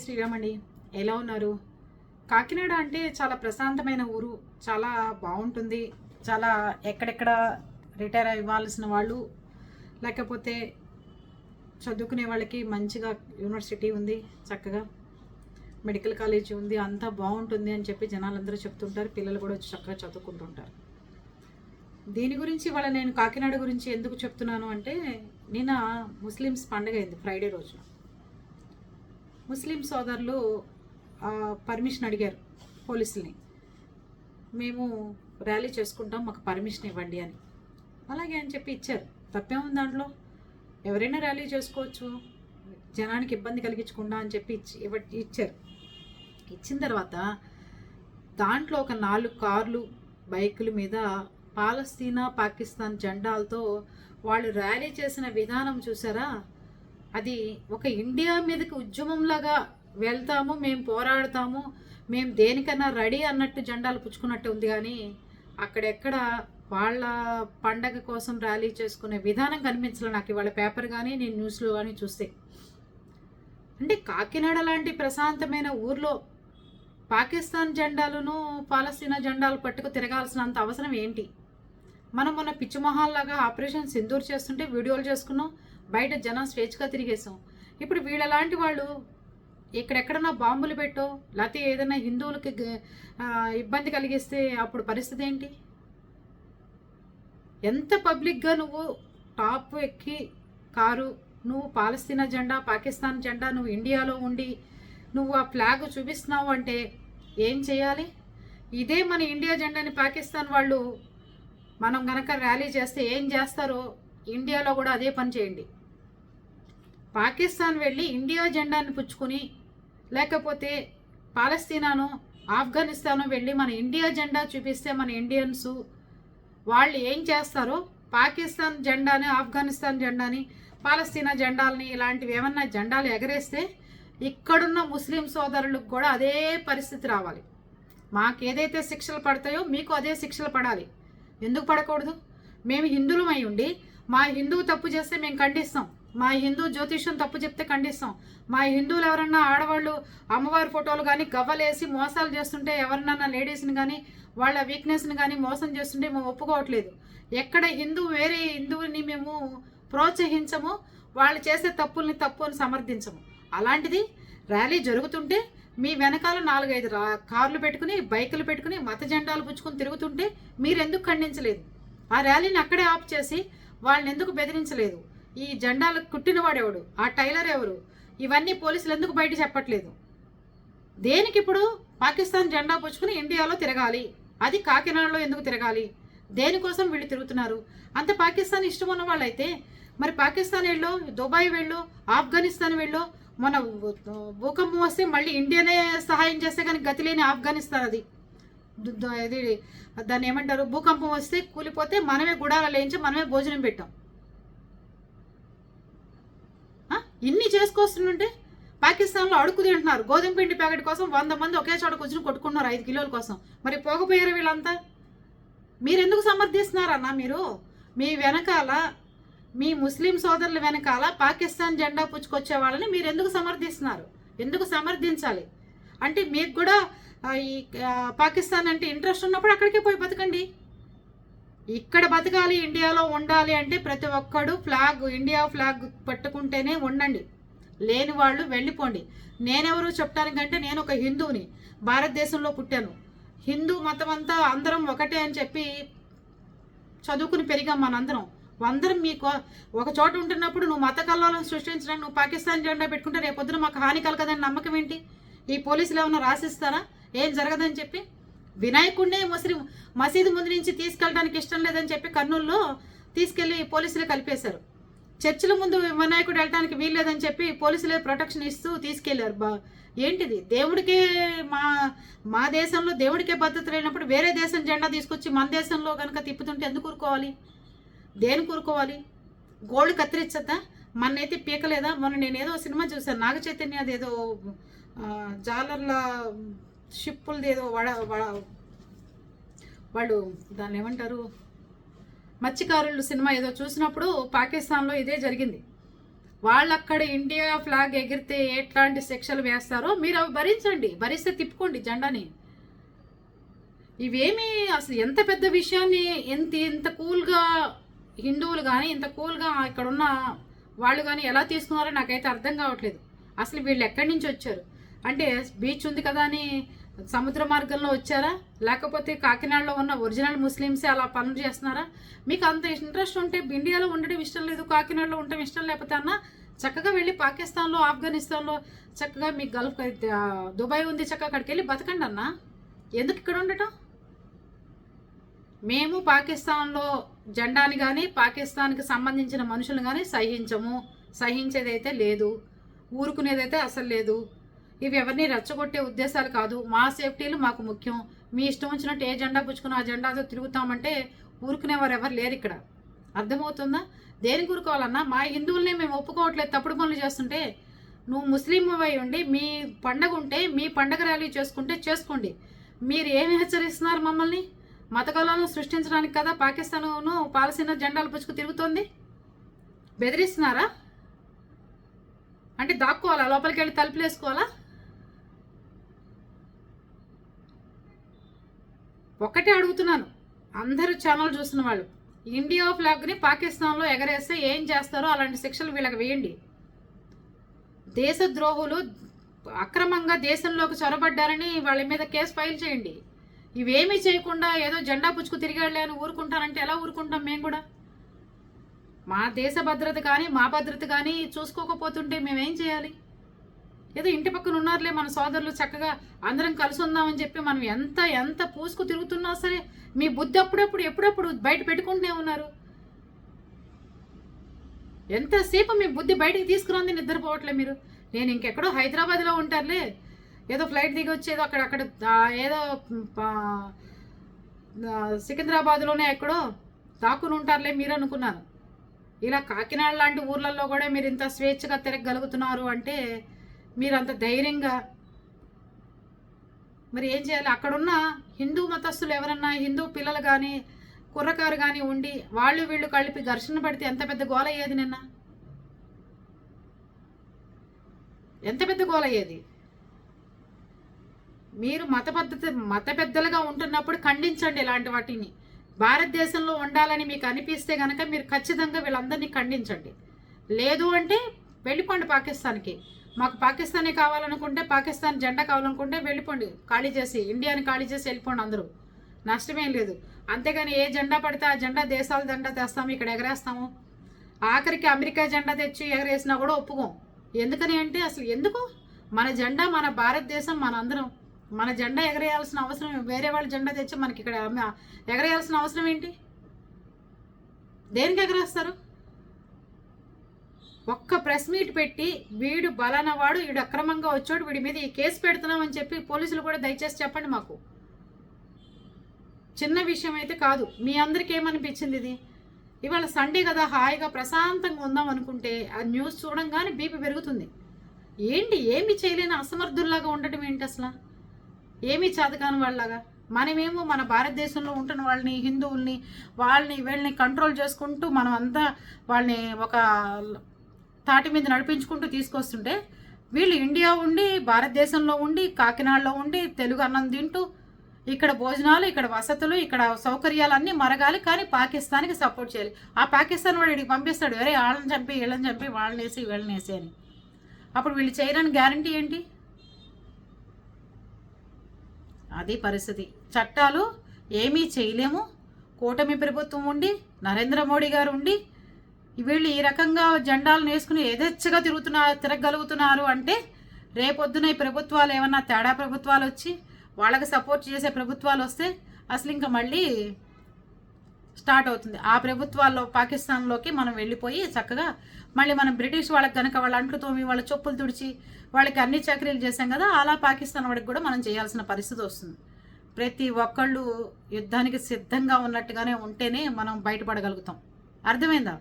శ్రీరామ్ అండి. ఎలా ఉన్నారు? కాకినాడ అంటే చాలా ప్రశాంతమైన ఊరు చాలా బాగుంటుంది. చాలా ఎక్కడెక్కడ రిటైర్ అవ్వాల్సిన వాళ్ళు లేకపోతే చదువుకునే వాళ్ళకి మంచిగా యూనివర్సిటీ ఉంది చక్కగా మెడికల్ కాలేజ్ ఉంది అంతా బాగుంటుంది అని చెప్పి జనాలందరూ చెప్తుంటారు పిల్లలు కూడా వచ్చి చక్కగా చదువుకుంటుంటారు. దీని గురించి వాళ్ళ నేను కాకినాడ గురించి ఎందుకు చెప్తున్నాను అంటే నిన్న ముస్లిమ్స్ పండగ అయింది ఫ్రైడే రోజున. ముస్లిం సోదరులు పర్మిషన్ అడిగారు పోలీసుల్ని. మేము ర్యాలీ చేసుకుంటాం మాకు పర్మిషన్ ఇవ్వండి అని. అలాగే అని చెప్పి ఇచ్చారు. తప్పేముంది దాంట్లో. ఎవరైనా ర్యాలీ చేసుకోవచ్చు. జనానికి ఇబ్బంది కలిగించకుండా అని చెప్పి ఇచ్చి ఇవ్వ ఇచ్చారు. ఇచ్చిన తర్వాత దాంట్లో ఒక నాలుగు కార్లు బైకుల మీద పాలస్తీనా పాకిస్తాన్ జెండాలతో వాళ్ళు ర్యాలీ చేసిన విధానం చూసారా? అది ఒక ఇండియా మీదకి ఉద్యమంలాగా వెళ్తాము మేము పోరాడతాము మేము దేనికన్నా రెడీ అన్నట్టు జెండాలు పుచ్చుకున్నట్టు ఉంది కానీ అక్కడెక్కడ వాళ్ళ పండగ కోసం ర్యాలీ చేసుకునే విధానం కనిపించలే నాకు. ఇవాళ పేపర్ కానీ నేను న్యూస్లో కానీ చూస్తే. అంటే కాకినాడ లాంటి ప్రశాంతమైన ఊర్లో పాకిస్తాన్ జెండాలను పాలస్తీనా జెండాలు పట్టుకు తిరగాల్సినంత అవసరం ఏంటి? మనం మొన్న పిచ్చి మొహాల్లాగా ఆపరేషన్ సింధూర్ చేస్తుంటే వీడియోలు చేసుకున్నాం. బయట జనం స్వేచ్ఛగా తిరిగేసాం ఇప్పుడు వీళ్ళలాంటి వాళ్ళు ఎక్కడెక్కడన్నా బాంబులు పెట్టో లేకపోతే ఏదైనా హిందువులకి ఇబ్బంది కలిగిస్తే అప్పుడు పరిస్థితి ఏంటి? ఎంత పబ్లిక్గా నువ్వు టాప్ ఎక్కి కారు నువ్వు పాలస్తీనా జెండా పాకిస్తాన్ జెండా నువ్వు ఇండియాలో ఉండి నువ్వు ఆ ఫ్లాగ్ చూపిస్తున్నావు అంటే ఏం చేయాలి? ఇదే మన ఇండియా జెండాని పాకిస్తాన్ వాళ్ళు మనం గనక ర్యాలీ చేస్తే ఏం చేస్తారో ఇండియాలో కూడా అదే పని చేయండి. పాకిస్తాన్ వెళ్ళి ఇండియా జెండాని పుచ్చుకుని లేకపోతే పాలస్తీనాను ఆఫ్ఘనిస్తాను వెళ్ళి మన ఇండియా జెండా చూపిస్తే మన ఇండియన్స్ వాళ్ళు ఏం చేస్తారో పాకిస్తాన్ జెండాని ఆఫ్ఘనిస్తాన్ జెండాని పాలస్తీనా జెండాలని ఇలాంటివి ఏమన్నా జెండాలు ఎగరేస్తే ఇక్కడున్న ముస్లిం సోదరులకు కూడా అదే పరిస్థితి రావాలి. మాకు ఏదైతే శిక్షలు పడతాయో మీకు అదే శిక్షలు పడాలి. ఎందుకు పడకూడదు? మేము హిందువులమై ఉండి మా హిందువు తప్పు చేస్తే మేము ఖండిస్తాం. మా హిందూ జ్యోతిష్యం తప్పు చెప్తే ఖండిస్తాం. మా హిందువులు ఎవరన్నా ఆడవాళ్ళు అమ్మవారి ఫోటోలు కానీ గవ్వలేసి మోసాలు చేస్తుంటే ఎవరినన్నా లేడీస్ని కానీ వాళ్ళ వీక్నెస్ని కానీ మోసం చేస్తుంటే మేము ఒప్పుకోవట్లేదు. ఎక్కడ హిందూ వేరే హిందువుని మేము ప్రోత్సహించము వాళ్ళు చేసే తప్పుల్ని తప్పు అని సమర్థించము. అలాంటిది ర్యాలీ జరుగుతుంటే మీ వెనకాల నాలుగైదు రా కార్లు పెట్టుకుని బైకులు పెట్టుకుని మత జెండాలు పుచ్చుకొని తిరుగుతుంటే మీరు ఎందుకు ఖండించలేదు? ఆ ర్యాలీని అక్కడే ఆఫ్ చేసి వాళ్ళని ఎందుకు బెదిరించలేదు? ఈ జెండాలు కుట్టినవాడెవడు? ఆ టైలర్ ఎవరు? ఇవన్నీ పోలీసులు ఎందుకు బయట చెప్పట్లేదు? దేనికి ఇప్పుడు పాకిస్తాన్ జెండా పుచ్చుకుని ఇండియాలో తిరగాలి? అది కాకినాడలో ఎందుకు తిరగాలి? దేనికోసం వీళ్ళు తిరుగుతున్నారు? అంత పాకిస్తాన్ ఇష్టం ఉన్న వాళ్ళైతే మరి పాకిస్తాన్ వెళ్ళు దుబాయ్ వెళ్ళు ఆఫ్ఘనిస్తాన్ వెళ్ళు మన భూకంపం వస్తే మళ్ళీ ఇండియానే సహాయం చేస్తే కానీ గతి లేని ఆఫ్ఘనిస్తాన్ అది. ఇది దాన్ని ఏమంటారు? భూకంపం వస్తే కూలిపోతే మనమే గుడాల లేంచి మనమే భోజనం పెట్టాం ఆ? ఇన్ని చేసుకొస్తుంటే పాకిస్తాన్లో అడుగు తింటున్నారు. గోధుమ పిండి ప్యాకెట్ కోసం వంద మంది ఒకే చోట కూర్చుని కొట్టుకున్నారు ఐదు కిలోల కోసం. మరి పోకపోయారు వీళ్ళంతా? మీరు ఎందుకు మీరు? మీ వెనకాల మీ ముస్లిం సోదరుల వెనకాల పాకిస్తాన్ జెండా పుచ్చుకొచ్చే వాళ్ళని మీరు ఎందుకు సమర్థిస్తున్నారు? ఎందుకు సమర్థించాలి? అంటే మీకు కూడా ఈ పాకిస్తాన్ అంటే ఇంట్రెస్ట్ ఉన్నప్పుడు అక్కడికే పోయి బతకండి. ఇక్కడ బతకాలి ఇండియాలో ఉండాలి అంటే ప్రతి ఒక్కడు ఫ్లాగ్ ఇండియా ఫ్లాగ్ పట్టుకుంటేనే ఉండండి. లేని వాళ్ళు వెళ్ళిపోండి. నేనెవరు చెప్పడానికంటే నేను ఒక హిందువుని. భారతదేశంలో పుట్టాను. హిందూ మతం అంతా అందరం ఒకటే అని చెప్పి చదువుకుని పెరిగాం మనందరం. అందరం మీకు ఒక చోట ఉంటున్నప్పుడు నువ్వు మత కల్లోలం సృష్టించడానికి నువ్వు పాకిస్తాన్ జెండా పెట్టుకుంటే రేపొద్దున మాకు హాని కలగదని నమ్మకం ఏంటి? ఈ పోలీసులు ఏమైనా రాసిస్తారా? ఏం జరగదని చెప్పి? వినాయకుడినే ముస్లిం మసీదు ముందు నుంచి తీసుకెళ్ళడానికి ఇష్టం లేదని చెప్పి కర్నూలులో తీసుకెళ్ళి పోలీసులే కలిపేశారు. చర్చిల ముందు వినాయకుడు వెళ్ళడానికి వీల్లేదని చెప్పి పోలీసులే ప్రొటెక్షన్ ఇస్తూ తీసుకెళ్ళారు బా. ఏంటిది? దేవుడికే మా మా దేశంలో దేవుడికే భద్రత లేనప్పుడు వేరే దేశం జెండా తీసుకొచ్చి మన దేశంలో కనుక తిప్పుతుంటే ఎందుకు కూరుకోవాలి దేని కూరుకోవాలి గోల్డ్ కత్తిరించద్దా మన్నైతే పీకలేదా? మొన్న నేను ఏదో సినిమా చూసాను నాగ చైతన్య అదేదో జాలర్ల షిప్పులది ఏదో వడ వడ- వాళ్ళు దాన్ని ఏమంటారు మత్స్యకారులు సినిమా ఏదో చూసినప్పుడు పాకిస్తాన్లో ఇదే జరిగింది. వాళ్ళు అక్కడ ఇండియా ఫ్లాగ్ ఎగిరితే ఎట్లాంటి శిక్షలు వేస్తారో మీరు అవి భరించండి భరిస్తే తిప్పుకోండి జెండాని. ఇవేమి అసలు ఎంత పెద్ద విషయాన్ని ఎంత ఇంత కూల్గా హిందువులు కానీ ఇంత కూల్గా ఇక్కడ ఉన్న వాళ్ళు కానీ ఎలా తీసుకున్నారో నాకైతే అర్థం కావట్లేదు. అసలు వీళ్ళు ఎక్కడి నుంచి వచ్చారు? అంటే బీచ్ ఉంది కదా అని సముద్ర మార్గంలో వచ్చారా? లేకపోతే కాకినాడలో ఉన్న ఒరిజినల్ ముస్లిమ్సే అలా పనులు చేస్తున్నారా? మీకు అంత ఇంట్రెస్ట్ ఉంటే ఇండియాలో ఉండడం ఇష్టం లేదు కాకినాడలో ఉండడం ఇష్టం లేకపోతే అన్న చక్కగా వెళ్ళి పాకిస్తాన్లో ఆఫ్ఘనిస్తాన్లో చక్కగా మీ గల్ఫ్ దుబాయ్ ఉంది చక్కగా అక్కడికి వెళ్ళి బతకండి అన్న. ఎందుకు ఇక్కడ ఉండటం? మేము పాకిస్తాన్లో జెండాని కానీ పాకిస్తాన్కి సంబంధించిన మనుషులు కానీ సహించము. సహించేదైతే లేదు. ఊరుకునేదైతే అసలు లేదు. ఇవి ఎవరిని రెచ్చగొట్టే ఉద్దేశాలు కాదు. మా సేఫ్టీలు మాకు ముఖ్యం. మీ ఇష్టం వచ్చినట్టు ఏ జెండా పుచ్చుకుని ఆ జెండాతో తిరుగుతామంటే ఊరుకునేవారు ఎవరు లేరు ఇక్కడ. అర్థమవుతుందా? దేనికి ఊరుకోవాలన్నా మా హిందువుల్ని మేము ఒప్పుకోవట్లేదు. తప్పుడు పనులు చేస్తుంటే నువ్వు ముస్లిం అయి ఉండి మీ పండగ ఉంటే మీ పండగ ర్యాలీ చేసుకుంటే చేసుకోండి. మీరు ఏమి హెచ్చరిస్తున్నారు మమ్మల్ని? మతకలను సృష్టించడానికి కదా పాకిస్తాను పాలసీన జెండాలు పుచ్చుకు తిరుగుతోంది? బెదిరిస్తున్నారా? అంటే దాక్కోవాలా? లోపలికి వెళ్ళి తలుపులు వేసుకోవాలా ఒకటే అడుగుతున్నాను. అందరూ ఛానల్ చూస్తున్న వాళ్ళు ఇండియా ఫ్లాగ్ని పాకిస్తాన్లో ఎగరేస్తే ఏం చేస్తారో అలాంటి శిక్షలు వీళ్ళకి వేయండి. దేశద్రోహులు అక్రమంగా దేశంలోకి చొరబడ్డారని వాళ్ళ మీద కేసు ఫైల్ చేయండి. ఇవేమీ చేయకుండా ఏదో జెండా పుచ్చుకు తిరిగాడులే అని ఊరుకుంటానంటే ఎలా ఊరుకుంటాం మేము కూడా? మా దేశ భద్రత కానీ మా భద్రత కానీ చూసుకోకపోతుంటే మేమేం చేయాలి? ఏదో ఇంటి పక్కన ఉన్నారులే మన సోదరులు చక్కగా అందరం కలిసి ఉందామని చెప్పి మనం ఎంత ఎంత పూసుకు తిరుగుతున్నా సరే మీ బుద్ధి అప్పుడప్పుడు ఎప్పుడప్పుడు బయట పెట్టుకుంటూనే ఉన్నారు. ఎంతసేపు మీ బుద్ధి బయటికి తీసుకురంది నిద్రపోవట్లే మీరు? నేను ఇంకెక్కడో హైదరాబాద్లో ఉంటారులే. ఏదో ఫ్లైట్ దిగి వచ్చేదో అక్కడ అక్కడ ఏదో సికింద్రాబాద్లోనే ఎక్కడో దాక్కుని ఉంటారులే మీరు అనుకున్నాను ఇలా కాకినాడ లాంటి ఊర్లలో కూడా మీరు ఇంత స్వేచ్ఛగా తిరగగలుగుతున్నారు అంటే మీరు అంత ధైర్యంగా మరి ఏం చేయాలి? అక్కడున్న హిందూ మతస్థులు ఎవరన్నా హిందూ పిల్లలు కానీ కుర్రకారు కానీ ఉండి వాళ్ళు వీళ్ళు కలిపి ఘర్షణ పడితే ఎంత పెద్ద గోల అయ్యేది నిన్న? ఎంత పెద్ద గోల అయ్యేది? మీరు మత పద్ధతి మత పెద్దలుగా ఉంటున్నప్పుడు ఖండించండి ఇలాంటి వాటిని. భారతదేశంలో ఉండాలని మీకు అనిపిస్తే కనుక మీరు ఖచ్చితంగా వీళ్ళందరినీ ఖండించండి. లేదు అంటే వెళ్ళిపోండి పాకిస్తాన్కి. మాకు పాకిస్తానే కావాలనుకుంటే పాకిస్తాన్ జెండా కావాలనుకుంటే వెళ్ళిపోండి. ఖాళీ చేసి ఇండియాని ఖాళీ చేసి వెళ్ళిపోండి అందరూ. నష్టమేం లేదు. అంతేగాని ఏ జెండా పడితే ఆ జెండా దేశాల జెండా తెస్తాము ఇక్కడ ఎగరేస్తాము. ఆఖరికి అమెరికా జెండా తెచ్చి ఎగరేసినా కూడా ఒప్పుకోం. ఎందుకని అంటే అసలు ఎందుకు? మన జెండా మన భారతదేశం మన అందరం మన జెండా ఎగరేయాల్సిన అవసరం వేరే వాళ్ళ జెండా తెచ్చి మనకి ఇక్కడ ఎగరేయాల్సిన అవసరం ఏంటి? దేనికి ఎగరేస్తారు? ఒక్క ప్రెస్ మీట్ పెట్టి వీడు బలానా వాడు వీడు అక్రమంగా వచ్చాడు వీడి మీద ఈ కేసు పెడుతున్నామని చెప్పి పోలీసులు కూడా దయచేసి చెప్పండి మాకు. చిన్న విషయం అయితే కాదు మీ అందరికి ఏమనిపించింది ఇది? ఇవాళ సండే కదా హాయిగా ప్రశాంతంగా ఉందాం అనుకుంటే ఆ న్యూస్ చూడంగానే బీపీ పెరుగుతుంది. ఏంటి ఏమి చేయలేని అసమర్థుల్లాగా ఉండటం ఏంటి అసలు? ఏమీ చదకాని వాళ్ళలాగా? మనమేమో మన భారతదేశంలో ఉంటున్న వాళ్ళని హిందువుల్ని వాళ్ళని వీళ్ళని కంట్రోల్ చేసుకుంటూ మనం అంతా వాళ్ళని ఒక తాటి మీద నడిపించుకుంటూ తీసుకొస్తుంటే వీళ్ళు ఇండియా ఉండి భారతదేశంలో ఉండి కాకినాడలో ఉండి తెలుగు అన్నం తింటూ ఇక్కడ భోజనాలు ఇక్కడ వసతులు ఇక్కడ సౌకర్యాలు అన్నీ మరగాలి కానీ పాకిస్తాన్కి సపోర్ట్ చేయాలి. ఆ పాకిస్తాన్ వాడు ఇక్కడికి పంపిస్తాడు వేరే వాళ్ళని చంపి వీళ్ళని చంపి వాళ్ళని వేసి వీళ్ళని వేసి అని. అప్పుడు వీళ్ళు చేయరని గ్యారంటీ ఏంటి? అది పరిస్థితి. చట్టాలు ఏమీ చేయలేము. కూటమి ప్రభుత్వం ఉండి నరేంద్ర మోడీ గారు ఉండి వీళ్ళు ఈ రకంగా జెండాలను వేసుకుని యథేచ్ఛగా తిరుగుతున్నారు తిరగలుగుతున్నారు అంటే రేపొద్దున ఈ ప్రభుత్వాలు ఏమన్నా తేడా ప్రభుత్వాలు వచ్చి వాళ్ళకి సపోర్ట్ చేసే ప్రభుత్వాలు వస్తే అసలు ఇంకా మళ్ళీ స్టార్ట్ అవుతుంది. ఆ ప్రభుత్వాల్లో పాకిస్తాన్లోకి మనం వెళ్ళిపోయి చక్కగా మళ్ళీ మనం బ్రిటిష్ వాళ్ళకి కనుక వాళ్ళ అంట్లు తోమి వాళ్ళ చెప్పులు తుడిచి వాళ్ళకి అన్ని చక్రీలు చేసాం కదా అలా పాకిస్తాన్ వాడికి కూడా మనం చేయాల్సిన పరిస్థితి వస్తుంది. ప్రతి ఒక్కళ్ళు యుద్ధానికి సిద్ధంగా ఉన్నట్టుగానే ఉంటేనే మనం బయటపడగలుగుతాం. అర్థమైందా?